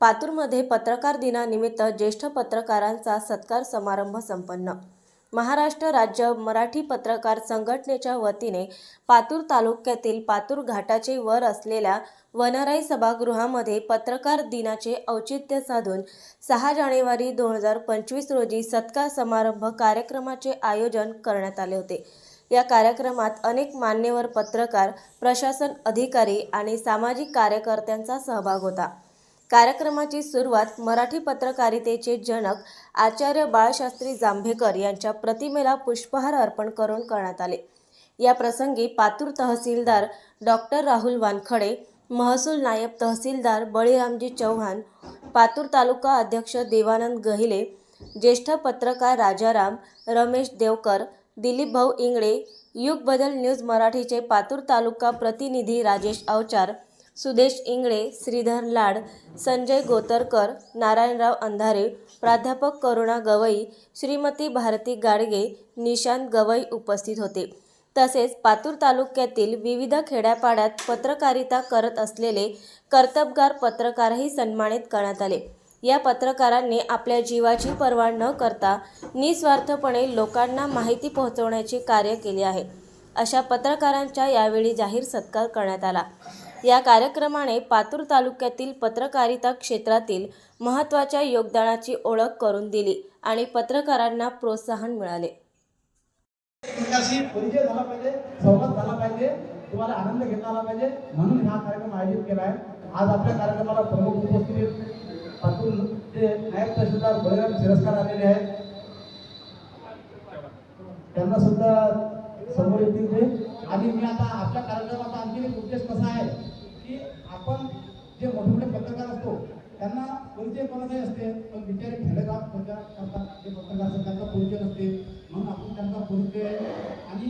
पातूरमध्ये पत्रकार दिनानिमित्त ज्येष्ठ पत्रकारांचा सत्कार समारंभ संपन्न. महाराष्ट्र राज्य मराठी पत्रकार संघटनेच्या वतीने पातूर तालुक्यातील पातूर घाटाचे वर असलेल्या वनराई सभागृहामध्ये पत्रकार दिनाचे औचित्य साधून सहा जानेवारी दोन हजार पंचवीस रोजी सत्कार समारंभ कार्यक्रमाचे आयोजन करण्यात आले होते. या कार्यक्रमात अनेक मान्यवर पत्रकार प्रशासन अधिकारी आणि सामाजिक कार्यकर्त्यांचा सहभाग होता. कार्यक्रमाची सुरुवात मराठी पत्रकारितेचे जनक आचार्य बाळशास्त्री जांभेकर यांच्या प्रतिमेला पुष्पहार अर्पण करून करण्यात आले. या प्रसंगी पातूर तहसीलदार डॉक्टर राहुल वानखडे महसूल नायब तहसीलदार बळीरामजी चव्हाण पातूर तालुका अध्यक्ष देवानंद गहिले ज्येष्ठ पत्रकार राजाराम रमेश देवकर दिलीप भाऊ इंगळे युग बदल न्यूज मराठीचे पातूर तालुका प्रतिनिधी राजेश अवचार सुदेश इंगळे श्रीधर लाड संजय गोतरकर नारायणराव अंधारे प्राध्यापक करुणा गवई श्रीमती भारती गाडगे निशांत गवई उपस्थित होते. तसेच पातूर तालुक्यातील विविध खेड्यापाड्यात पत्रकारिता करत असलेले कर्तबगार पत्रकारही सन्मानित करण्यात आले. या पत्रकारांनी आपल्या जीवाची पर्वा न करता निस्वार्थपणे लोकांना माहिती पोहोचवण्याचे कार्य केले आहे. अशा पत्रकारांचा यावेळी जाहीर सत्कार करण्यात आला. या कार्यक्रमाने पातूर तालुक्यातील पत्रकारिता क्षेत्रातील महत्त्वाच्या योगदानाची ओळख करून दिली आणि पत्रकारांना प्रोत्साहन मिळाले. परिचय झाला पाहिजे संवाद झाला पाहिजे तुम्हाला आनंद घेता आला पाहिजे म्हणून हा कार्यक्रम आयोजित केला आहे. आज आपल्या कार्यक्रमाला प्रमुख उपस्थित पातूर ते नायब तहसीलदार बळीराम शिरस्कार आलेले आहेत. त्यांना सुद्धा समोर येतील ते. आणि मी आता आपल्या कार्यक्रमाचा आणखी एक उद्देश कसा आहे की आपण जे मोठे मोठे पत्रकार असतो त्यांना परिचय कोणाचाही असते पण बिचारे खेडेगाव प्रचार करतात जे पत्रकार असतात त्यांचा परिचय नसते. म्हणून आपण त्यांचा परिचय आणि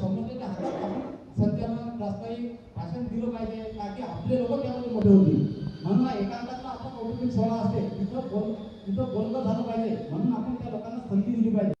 संबंधित हातात आपण संचालन राष्ट्रवादी भाषण दिलं पाहिजे ताकी की आपले लोक त्यामध्ये मोठे होतील. म्हणून एकांतात आपला कौटुंबिक सोहळा असते तिथं बोल तिथं बोलणं झालं पाहिजे. म्हणून आपण त्या लोकांना संधी दिली पाहिजे.